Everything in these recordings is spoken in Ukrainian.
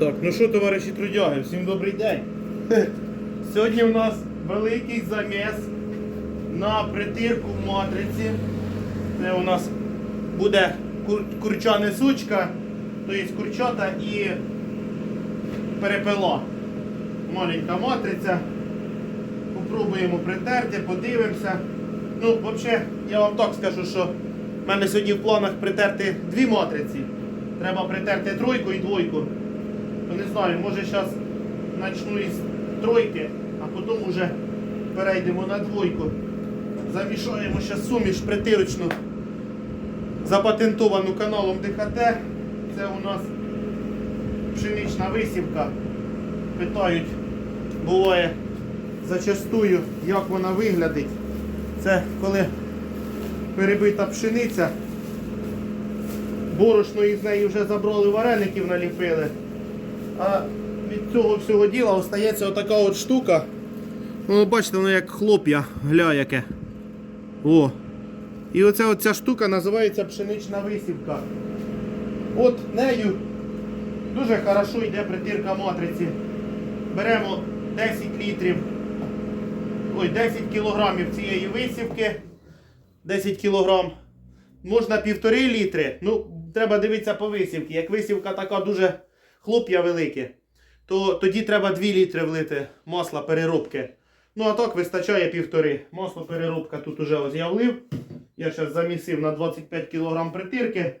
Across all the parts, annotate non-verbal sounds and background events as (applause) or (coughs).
Так, ну що, товариші трудяги, всім добрий день. (laughs) Сьогодні у нас великий заміс на притирку в матриці. Це у нас буде кур, курча несучка, тобто курчата і перепела. Маленька матриця. Попробуємо притерти, подивимося. Ну, взагалі, я вам так скажу, що в мене сьогодні в планах притерти дві матриці. Треба притерти тройку і двойку. То не знаю, може зараз почну із тройки, а потім вже перейдемо на двойку. Замішаємо зараз суміш притирочну, запатентовану каналом ДХТ. Це у нас пшенична висівка. Питають, буває зачастую, як вона виглядить. Це коли перебита пшениця. Борошно із неї вже забрали вареників, наліпили. А від цього всього діла остається отака от штука. Ну, бачите, воно як хлоп'я, гля яке. О. І оця оця штука називається пшенична висівка. От нею дуже хорошо йде притирка матриці. Беремо 10 літрів, ой, 10 кілограмів цієї висівки. 10 кілограм. Можна півтори літри. Ну, треба дивитися по висівці. Як висівка така дуже хлоп'я велике, то тоді треба 2 літри влити масла переробки. Ну, а так вистачає півтори. Масло переробка тут уже ось я влив. Я зараз замісив на 25 кг притирки.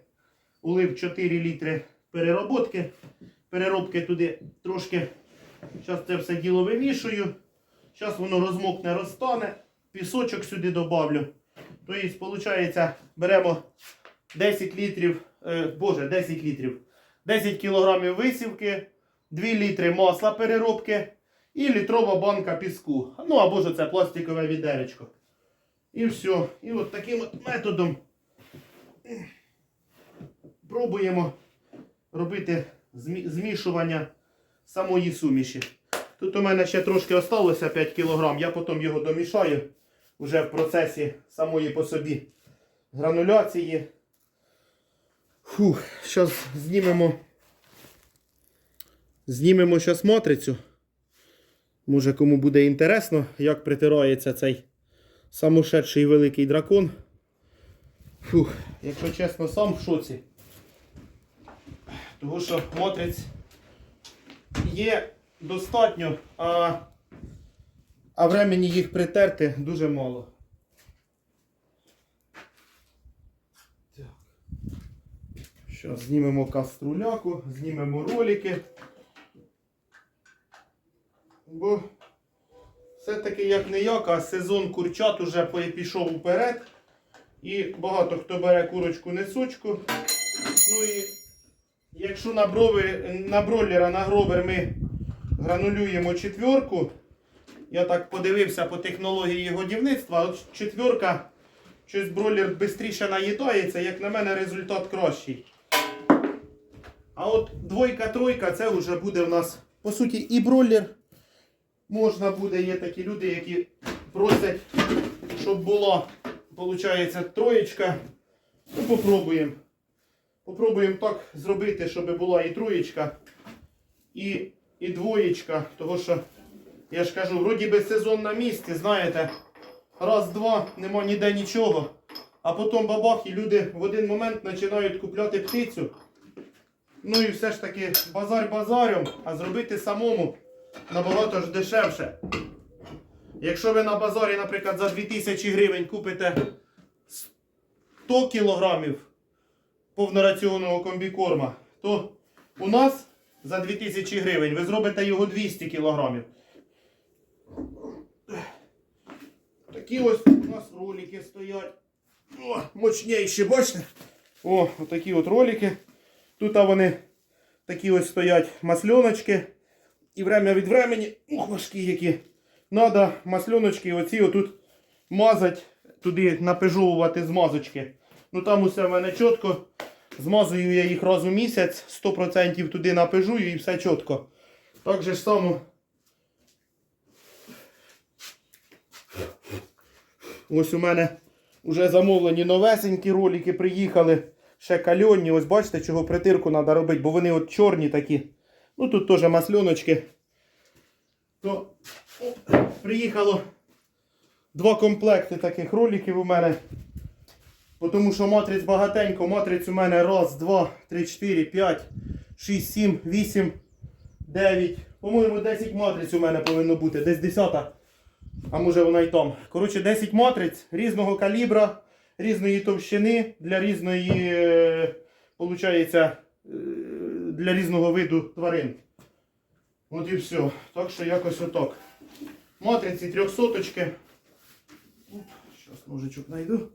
Улив 4 літри перероботки. Переробки туди трошки. Зараз це все діло вимішую. Зараз воно розмокне, розтане. Пісочок сюди добавлю. Тобто, виходить, беремо 10 літрів, е, боже, 10 літрів, 10 кілограмів висівки, 2 літри масла переробки і літрова банка піску. Ну або ж це пластикове відеречко. І все. І от таким от методом пробуємо робити змішування самої суміші. Тут у мене ще трошки осталося 5 кг, я потім його домішаю вже в процесі самої по собі грануляції. Фух, зараз знімемо. Знімемо зараз матрицю. Може кому буде інтересно, як притирається цей самошедший великий дракон. Фух, якщо чесно, сам в шоці. Тому що матриць є достатньо, а, а времені їх притерти дуже мало. Зараз знімемо каструляку, знімемо ролики. Бо все-таки як не як, а сезон курчат уже пішов вперед. І багато хто бере курочку несучку. Ну і якщо на, брови, на бройлера, на гробер ми гранулюємо четверку, я так подивився по технології годівництва, от четверка, щось бройлер швидше наїдається, як на мене результат кращий. А от двойка-тройка це вже буде в нас, по суті, і бройлер. Можна буде, є такі люди, які просять, щоб була, виходить, троєчка. Ну, попробуємо. Попробуємо так зробити, щоб була і троєчка, і, і двоєчка. Того що, я ж кажу, вроді би сезон на місці, знаєте, раз-два, нема ніде нічого. А потім бабах, і люди в один момент починають купляти птицю. Ну і все ж таки базар базарем, а зробити самому набагато ж дешевше. Якщо ви на базарі, наприклад, за 2000 гривень купите 100 кілограмів повнораціонного комбікорма, то у нас за 2000 гривень ви зробите його 200 кілограмів. Такі ось у нас ролики стоять. О, мощніші, бачите? О, отакі от ролики. Тут вони такі ось стоять масльоночки. І время від времени, ух, важкі які. Надо масльоночки оці отут мазати, туди напежовувати змазочки. Ну там усе в мене чітко. Змазую я їх раз у місяць, 100% туди напежую і все чітко. Так же ж само. Ось у мене вже замовлені новесенькі ролики, приїхали. Ще кальонні. Ось бачите, чого притирку треба робити, бо вони от чорні такі. Ну тут теж масльоночки. То о, приїхало два комплекти таких роликів у мене. Тому що матриць багатенько, матриць у мене раз, два, три, чотири, п'ять, шість, сім, вісім, дев'ять. По-моєму, 10 матриць у мене повинно бути, десь 10. А може вона й там. Коротше, 10 матриць різного калібра, різної товщини, для різної, е, е, для різного виду тварин. От і все. Так що якось отак. Матриці трьохсоточки. Зараз ножичок знайду.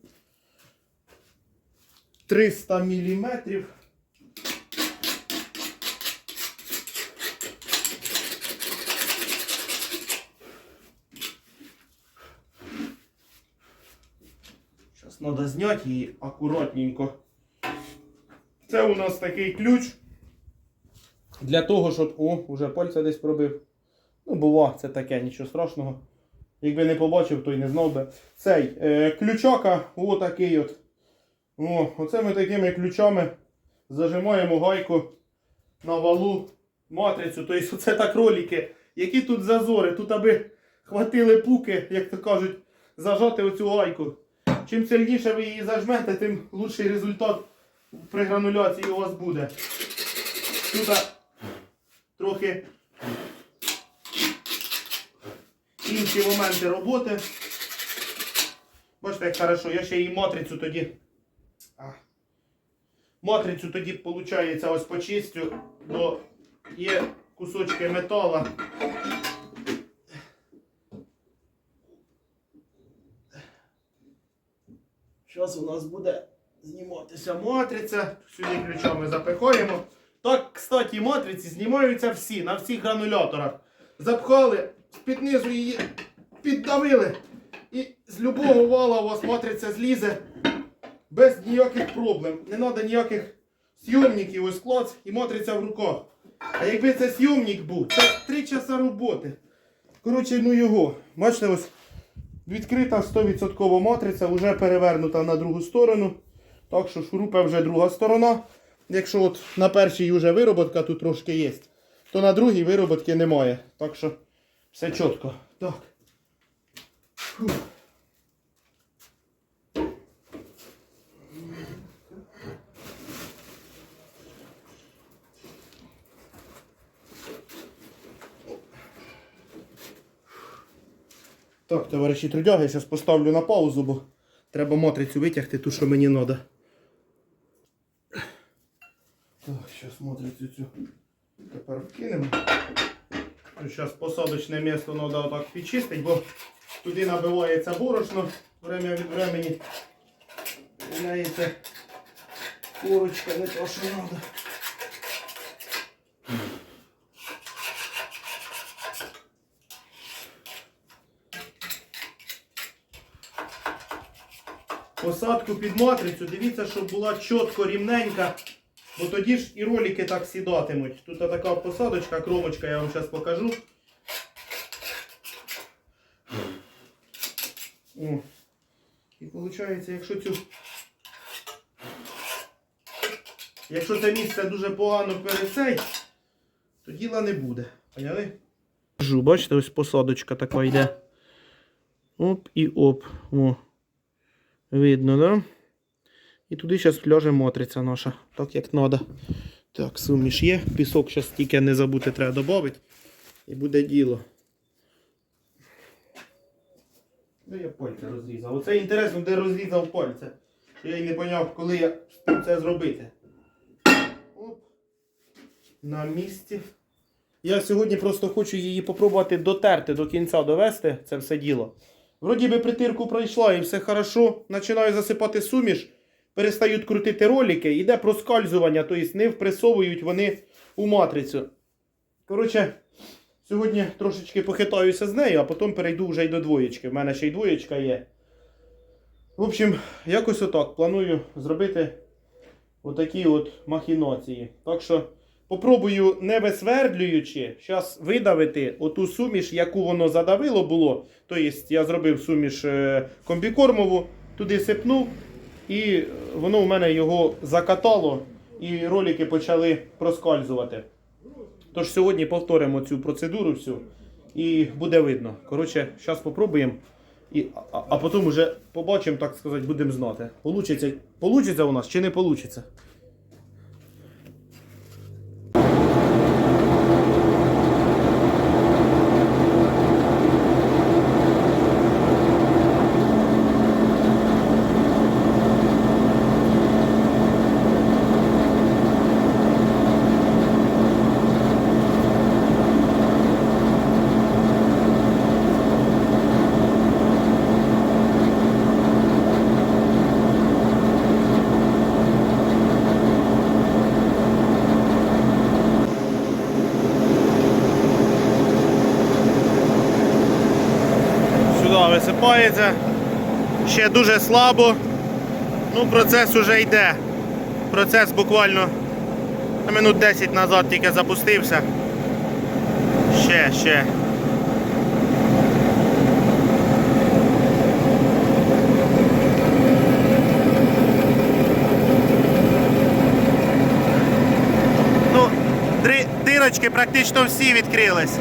300 міліметрів. Зараз треба зняти її акуратненько. Це у нас такий ключ. Для того, щоб... О, уже пальця десь пробив. Ну, бува, це таке, нічого страшного. Якби не побачив, то й не знав би. Цей е, ключака, отакий от. О, оце ми такими ключами зажимаємо гайку на валу матрицю. Тобто оце так ролики. Які тут зазори? Тут аби хватили пуки, як то кажуть, зажати оцю гайку. Чим сильніше ви її зажмете, тим лучший результат при грануляції у вас буде. Тут трохи інші моменти роботи. Бачите, як хорошо, я ще її матрицю тоді. Матрицю тоді, виходить, ось почистю, бо є кусочки метала. Зараз у нас буде зніматися матриця. Сюди ключами запихаємо. Так, кстати, матриці знімаються всі, на всіх грануляторах. Запхали, з-під низу її піддавили. І з любого вала у вас матриця злізе без ніяких проблем. Не треба ніяких зйомників, ось клац і матриця в руках. А якби це зйомник був, це 3 часа роботи. Коротше, ну його. Бачите, ось відкрита 100% матриця, вже перевернута на другу сторону. Так що шурупа вже друга сторона. Якщо от на першій вже вироботка тут трошки є, то на другій вироботки немає. Так що все чітко. Так. Фух. Так, товариші трудяги, я зараз поставлю на паузу, бо треба матрицю витягти, ту, що мені треба. Так, зараз матрицю цю тепер вкинемо. Зараз посадочне місце треба отак підчистити, бо туди набивається борошно время від времени. Міняється корочка, не то, що треба. Посадку під матрицю, дивіться, щоб була чітко рівненька, бо тоді ж і ролики так сідатимуть. Тут така посадочка, кромочка, я вам зараз покажу. О. І виходить, якщо цю. Якщо це місце дуже погано пересей, то діла не буде. Поняли? Бачите, ось посадочка така йде. Оп і оп. О. Видно, да? І туди зараз ляже матриця наша, так як треба. Так, суміш є. Пісок зараз тільки не забути треба додати. І буде діло. Де я пальця розрізав? Оце інтересно, де розрізав пальця. Я й не зрозумів, коли я це зробити. Оп. На місці. Я сьогодні просто хочу її попробувати дотерти до кінця довести це все діло. Вроді би притирку пройшла і все хорошо. Починаю засипати суміш, перестають крутити ролики, йде проскальзування, тобто не впресовують вони у матрицю. Коротше, сьогодні трошечки похитаюся з нею, а потім перейду вже й до двоєчки. В мене ще й двоєчка є. В общем, якось отак. Планую зробити отакі от махінації. Так що попробую не висвердлюючи, зараз видавити оту суміш, яку воно задавило було. Тобто я зробив суміш е, комбікормову, туди сипнув, і воно у мене його закатало, і ролики почали проскальзувати. Тож сьогодні повторимо цю процедуру всю і буде видно. Коротше, зараз спробуємо. І, а, а потім вже побачимо, так сказати, будемо знати. Получиться, получиться у нас чи не получиться. Сюди. Ще дуже слабо. Ну, процес уже йде. Процес буквально минут 10 назад тільки запустився. Ще, ще. Ну, дирочки практично всі відкрились.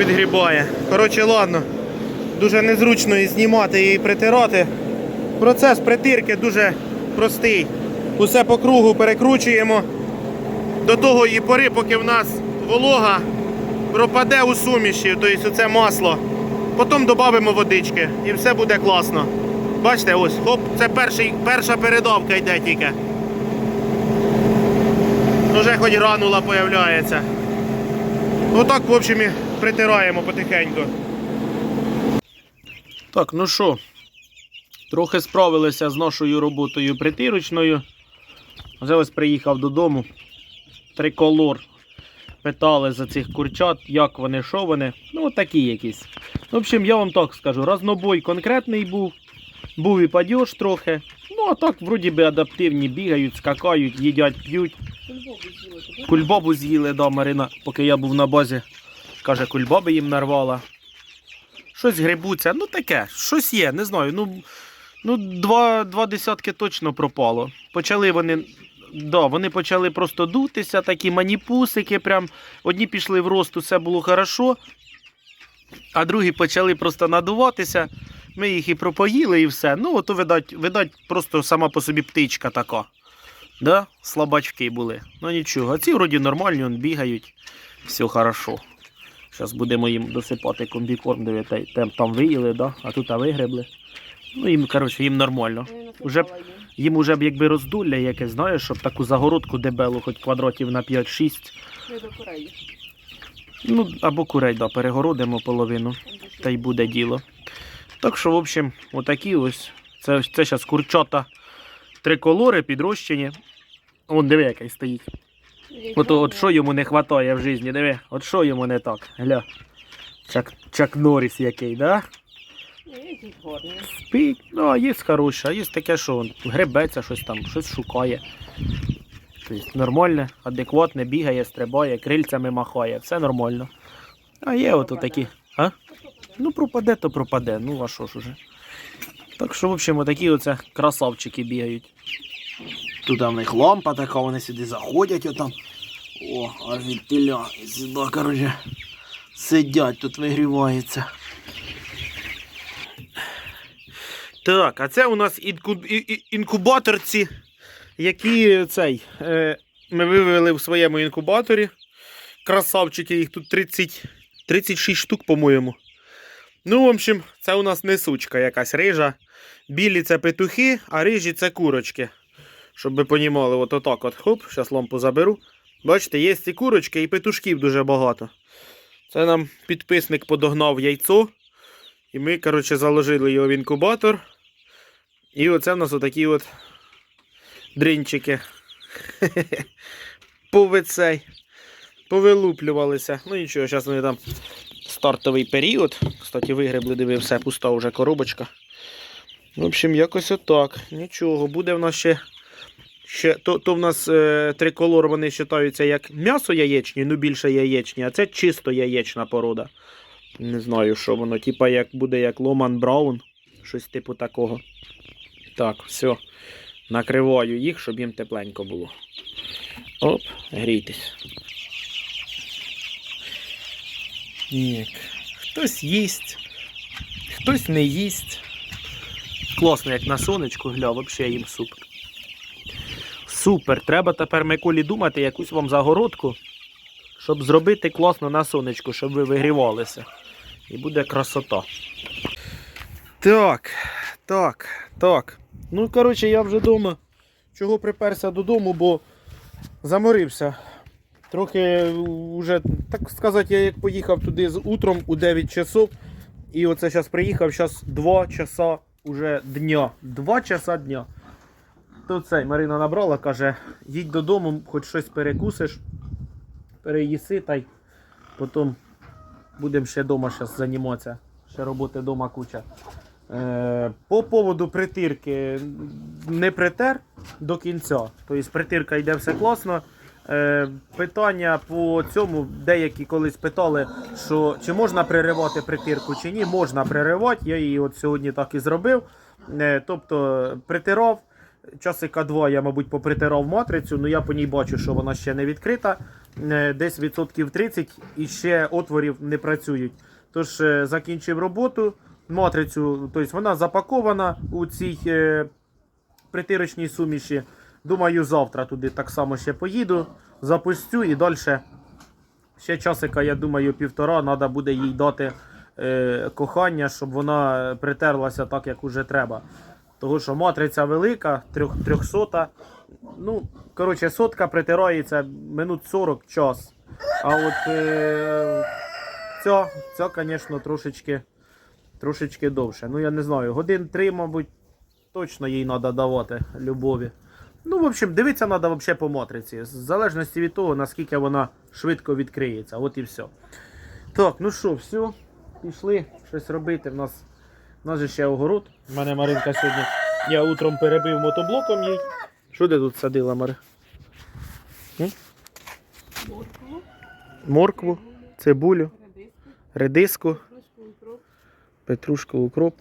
Підгрібає. Коротше, ладно. Дуже незручно і знімати і притирати. Процес притирки дуже простий. Усе по кругу перекручуємо до того і пори, поки в нас волога пропаде у суміші, тобто це масло. Потім додамо водички і все буде класно. Бачите, ось, хоп, це перший, перша передавка йде тільки. Вже хоч гранула появляється. Отак, в общем, притираємо потихеньку. Так, ну що, трохи справилися з нашою роботою притирочною. Вже ось приїхав додому. Триколор. Питали за цих курчат, як вони, що вони. Ну, такі якісь. В общем, я вам так скажу, разнобой конкретний був. Був і падеж трохи. Ну, а так, вроді би, адаптивні, бігають, скакають, їдять, п'ють. Кульбабу з'їли, да, Марина, поки я був на базі. Каже, кульбаби їм нарвала. Щось грибуться, ну таке, щось є, не знаю. Ну, ну два, два десятки точно пропало. Почали вони. Да, вони почали просто дутися, такі маніпусики. Прям. Одні пішли в рост, все було хорошо, а другі почали просто надуватися. Ми їх і пропоїли, і все. Ну, ото, видать, видать, просто сама по собі птичка така. Да? Слабачки були. Ну нічого. А ці вроді нормальні, он бігають. Все хорошо. Зараз будемо їм досипати комбікорм, диви, там, там виїли, да? а тут а вигребли. Ну їм, коротше, їм нормально. Уже б- Їм уже б якби роздулля якесь, знаєш, щоб таку загородку дебелу, хоч квадратів на 5-6. Не до курей. Ну, або курей, да, перегородимо половину, та й буде діло. Так що, в общем, отакі ось. Це, це зараз курчата триколори підрощені. Вон диви, який стоїть. Ото от що йому не вистачає в житті, диви, от що йому не так. Гля. Чак, Чак Норріс який, да? Який. Спить. Ну, а є хороше, а є таке, що гребеться, щось там, щось шукає. Тобто нормальне, адекватне, бігає, стрибає, крильцями махає, все нормально. А є от такі. А? Ну пропаде, то пропаде. Ну а що ж уже. Так що, в общем, отакі оце красавчики бігають. Тут в них лампа така, вони сюди заходять отам. О, аж від. І сюди, коротше, сидять, тут вигріваються. Так, а це у нас інкубаторці, які цей, е, ми вивели в своєму інкубаторі. Красавчики, їх тут 30, 36 штук, по-моєму. Ну, в общем, це у нас несучка якась рижа. Білі це петухи, а рижі це курочки. Щоб ви понімали, от отак от. Хоп, зараз лампу заберу. Бачите, є і курочки, і петушків дуже багато. Це нам підписник подогнав яйцо. І ми, коротше, заложили його в інкубатор. І оце в нас отакі от дрінчики. (laughs) Повицей. Повилуплювалися. Ну нічого, зараз вони там стартовий період. Кстати, вигребли, диви, все, пуста вже коробочка. В общем, якось отак. Нічого, буде в нас ще. Ще то, то в нас е, триколор, вони вважаються як м'ясо яєчні, ну більше яєчні, а це чисто яєчна порода. Не знаю, що воно. Типа як буде як Ломан Браун. Щось типу такого. Так, все. Накриваю їх, щоб їм тепленько було. Оп, грійтесь. Ні. Хтось їсть, хтось не їсть. Класно, як на сонечку, гля, взагалі їм супер. Супер. Треба тепер Миколі думати якусь вам загородку, щоб зробити класно на сонечку, щоб ви вигрівалися. І буде красота. Так, так, так. Ну, коротше, я вже вдома. Чого приперся додому, бо заморився. Трохи вже, так сказати, я як поїхав туди з утром у 9 часов. І оце зараз приїхав, зараз 2 часа уже дня. 2 часа дня. То цей Марина набрала, каже, їдь додому, хоч щось перекусиш, переїси та й потім будемо ще вдома займатися. Ще роботи вдома куча. Е, по поводу притирки не притер до кінця. Тобто притирка йде все класно. Е, питання по цьому деякі колись питали, що чи можна приривати притирку, чи ні. Можна приривати. Я її от сьогодні так і зробив. Е, тобто притирав. Часика два я, мабуть, попритирав матрицю, але я по ній бачу, що вона ще не відкрита. Е, Десь відсотків 30 і ще отворів не працюють. Тож е, закінчив роботу. Матрицю, тобто вона запакована у цій е, притирочній суміші. Думаю, завтра туди так само ще поїду, запустю і далі ще часика, я думаю, півтора треба буде їй дати е, кохання, щоб вона притерлася так, як уже треба. Тому що матриця велика, трьох, трьохсота. Ну, коротше, сотка притирається минут 40 час. А от е, ця, ця, звісно, трошечки, трошечки довше. Ну, я не знаю, годин три, мабуть, точно їй треба давати любові. Ну, в общем, дивитися треба взагалі по матриці. В залежності від того, наскільки вона швидко відкриється. От і все. Так, ну що, все, пішли щось робити. В нас, в нас же ще огород. У мене Маринка сьогодні. Я утром перебив мотоблоком їй. Що ти тут садила, Мари? Моркву, Моркву, цибулю, редиску, петрушку, укроп.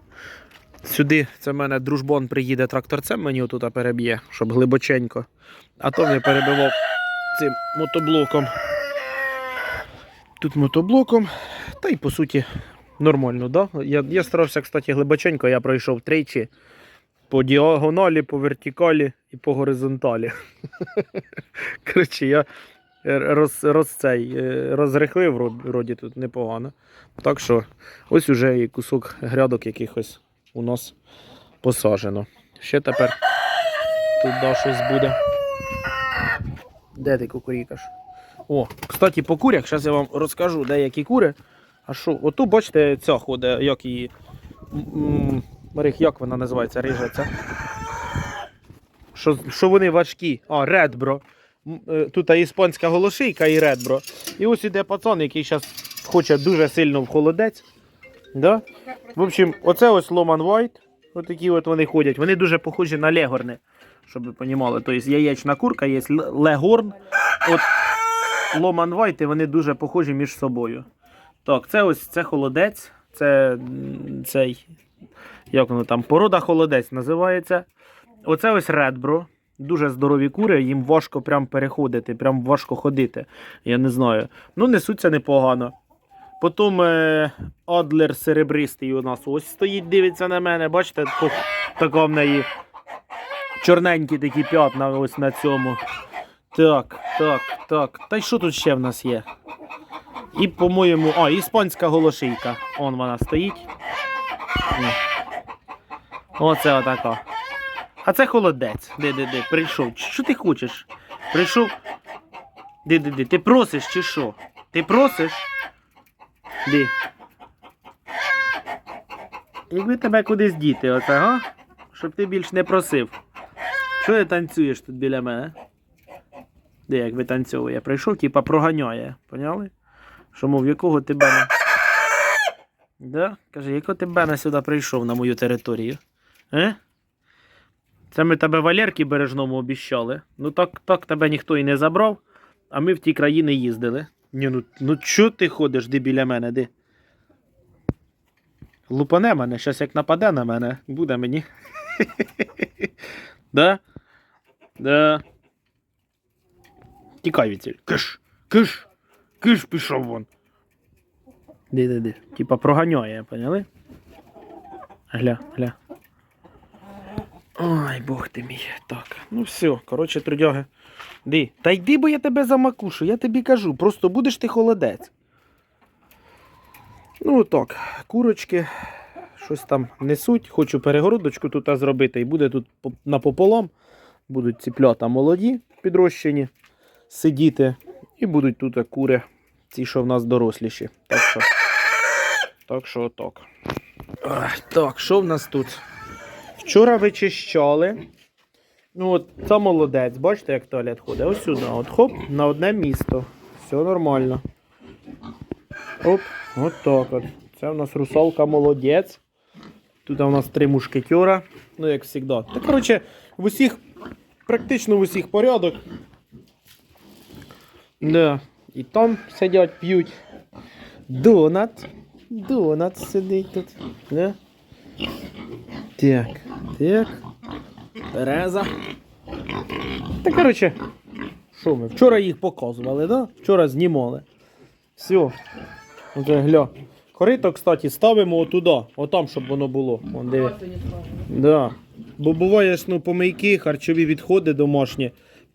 Сюди це в мене дружбон приїде тракторцем, мені отут переб'є, щоб глибоченько. А то я перебивав цим мотоблоком. Тут мотоблоком. Та й по суті нормально, да? Я, я старався, кстати, глибоченько, я пройшов тричі. По діагоналі, по вертикалі і по горизонталі. (laughs) Коротше, я роз, роз, цей, е, розрихлив вроді тут непогано. Так що ось уже і кусок грядок якихось у нас посаджено. Ще тепер тут да, щось буде. Де ти кукурікаш? О, кстати, по курях, зараз я вам розкажу деякі кури. А що, ото бачите, ця ходить, як її. Марих, як вона називається? Рижаця. Що, що вони важкі? А, редбро. Е, Тут іспанська голошийка і редбро. І ось іде пацан, який зараз хоче дуже сильно в холодець. Да? В общем, оце ось Ломан White. Отакі от вони ходять. Вони дуже похожі на легорни, щоб ви розуміли. Тобто яєчна курка, є легорн. От Ломан White, і вони дуже похожі між собою. Так, це ось це холодець. Це цей. Як воно там? Порода холодець називається. Оце ось редбро. Дуже здорові кури, їм важко прям переходити, прям важко ходити. Я не знаю. Ну, несуться непогано. Потім е, Адлер серебристий у нас ось стоїть, дивиться на мене. Бачите, тако- така в неї чорненькі такі п'ятна ось на цьому. Так, так, так. Та й що тут ще в нас є? І, по-моєму, а, іспанська голошийка. Он вона стоїть. Оце отака. А це холодець. Де-де-де, прийшов. Що ти хочеш? Прийшов. Де-де-де, ти просиш чи що? Ти просиш? Ди. Якби тебе кудись діти, оце, га? Щоб ти більш не просив. Чого ти танцюєш тут біля мене? Де як витанцьовує? Прийшов, типа проганяє. Поняли? Що мов, якого ти бена? Да? Каже, якого ти бена сюди прийшов на мою територію? Е? Це ми тебе Валерки бережному обіщали. Ну так, так тебе ніхто і не забрав, а ми в ті країни їздили. Ні, ну, ну чого ти ходиш, де біля мене, де? Лупане мене, щас як нападе на мене, буде мені. (laughs) да? Да. Тікай від. Киш, киш, киш пішов вон. Де, де, де. Типа проганяє, поняли? Гля, гля. Ой, бог ти мій. Так, ну все, коротше, трудяги. Ди. Та йди, бо я тебе замакушу, я тобі кажу, просто будеш ти холодець. Ну так, курочки щось там несуть. Хочу перегородочку тут зробити. І буде тут по- напополам. Будуть ціплята молоді, підрощені, сидіти. І будуть тут кури, ці, що в нас доросліші. Так що, так що отак. Так, що в нас тут? Вчора вичищали. Ну, от це молодець, бачите, як туалет ходить? Ось сюди. От хоп, на одне місто. Все нормально. Оп, от так от. Це у нас русалка молодець. Тут у нас три мушкетера, ну як завжди. Та коротше, в усіх, практично в усіх порядок. Да. І там сидять, п'ють. Донат. Донат сидить тут. Да? Так, так. Тереза. Та коротше, що ми? Вчора їх показували, да? Вчора знімали. Все. Оце гля. Корито, кстати, ставимо отуда, отам, щоб воно було. Вон, диви. Да. Бо буває, ж, ну, помийки, харчові відходи домашні.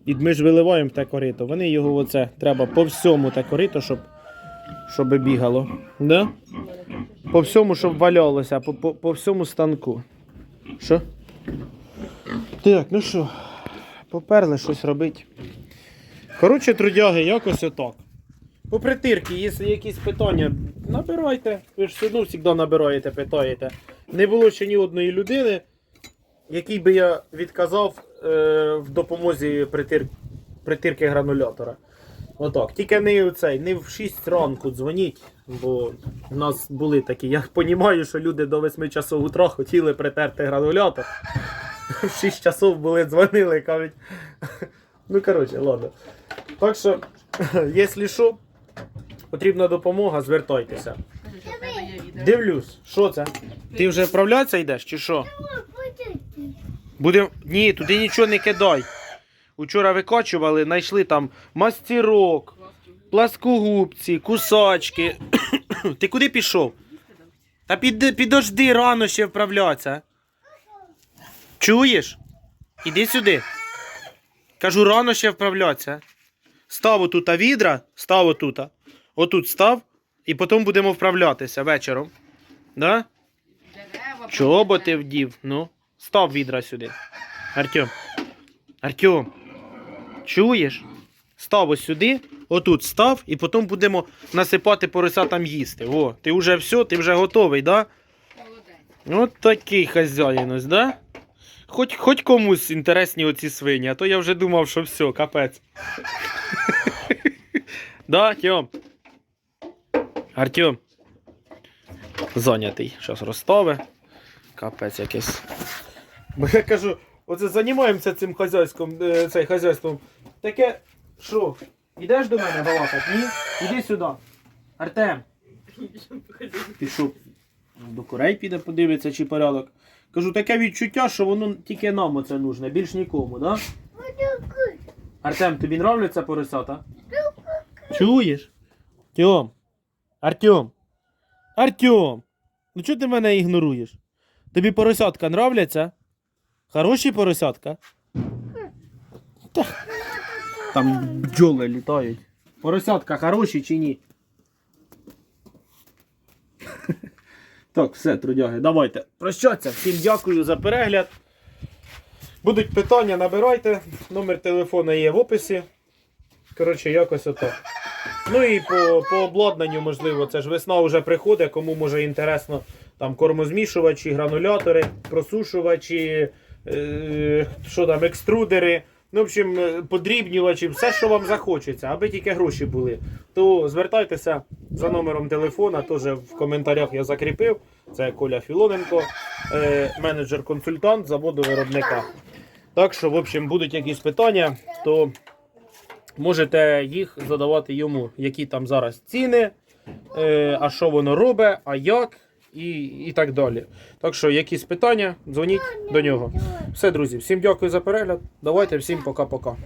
І ми ж виливаємо те корито. Вони його оце треба по всьому те корито, щоб, щоб бігало. Да? По всьому, щоб валялося, по, по, по всьому станку. Що? Так, ну що, поперли щось робити. Коротше, трудяги, якось отак. По притирки, якщо якісь питання, набирайте. Ви ж одно завжди набираєте, питаєте. Не було ще ні одної людини, якій би я відказав е, в допомозі притир... притирки гранулятора. Отак. Тільки не цей, не в 6 ранку дзвоніть, бо в нас були такі. Я розумію, що люди до 8 часов утра хотіли притерти гранулятор. (laughs) В 6 часов були дзвонили, кажуть. (laughs) Ну, коротше, ладно. Так що, (laughs) якщо що, потрібна допомога, звертайтеся. Дивлюсь, що це? Ти вже вправлятися йдеш чи що? Будем... Ні, туди нічого не кидай. Учора викачували, знайшли там мастірок, пласкогубці, кусачки. (coughs) Ти куди пішов? Та під, підожди рано ще вправлятися. Чуєш? Іди сюди. Кажу, рано ще вправлятися. Став отут відра, став отут. Отут став, і потім будемо вправлятися вечором. Да? Дерева, Чоботи вдів. Ну, став відра сюди. Артем. Артем. Чуєш? Став ось сюди, отут став, і потім будемо насипати поросятам їсти. О, ти вже все, ти вже готовий, да? Молодець. От такий хазяїн ось, да? Хоч, хоч комусь інтересні оці свині, а то я вже думав, що все, капець. (laughs) да, Тьом? Артем. Зайнятий. Щас розстави. Капець якийсь. Бо я кажу, оце займаємося цим хазяйством, е, цей хазяйством. Таке, що, ідеш до мене балакати? Ні? Іди сюди. Артем. Пішов. До курей піде подивиться, чи порядок. Кажу, таке відчуття, що воно тільки нам оце нужне, більш нікому, да? Артем, тобі нравляться поросята? Чуєш? Тьом. Артем. Артем. Ну чого ти мене ігноруєш? Тобі поросятка нравляться? Хороші поросятка? Там бджоли літають. Поросятка хороші чи ні? Так, все, трудяги, давайте. Прощаться. Всім дякую за перегляд. Будуть питання, набирайте. Номер телефона є в описі. Коротше, якось ото. Ну і по, по обладнанню, можливо, це ж весна вже приходить, кому може інтересно там кормозмішувачі, гранулятори, просушувачі, е, що там, екструдери. Ну, в общем, е, подрібнювачі, все, що вам захочеться, аби тільки гроші були. То звертайтеся за номером телефона, теж в коментарях я закріпив. Це Коля Філоненко, е, менеджер-консультант заводу виробника. Так що, в общем, будуть якісь питання, то можете їх задавати йому, які там зараз ціни, е, а що воно робить, а як. і, і так далі. Так що, якісь питання, дзвоніть до нього. Все, друзі, всім дякую за перегляд. Давайте всім пока-пока.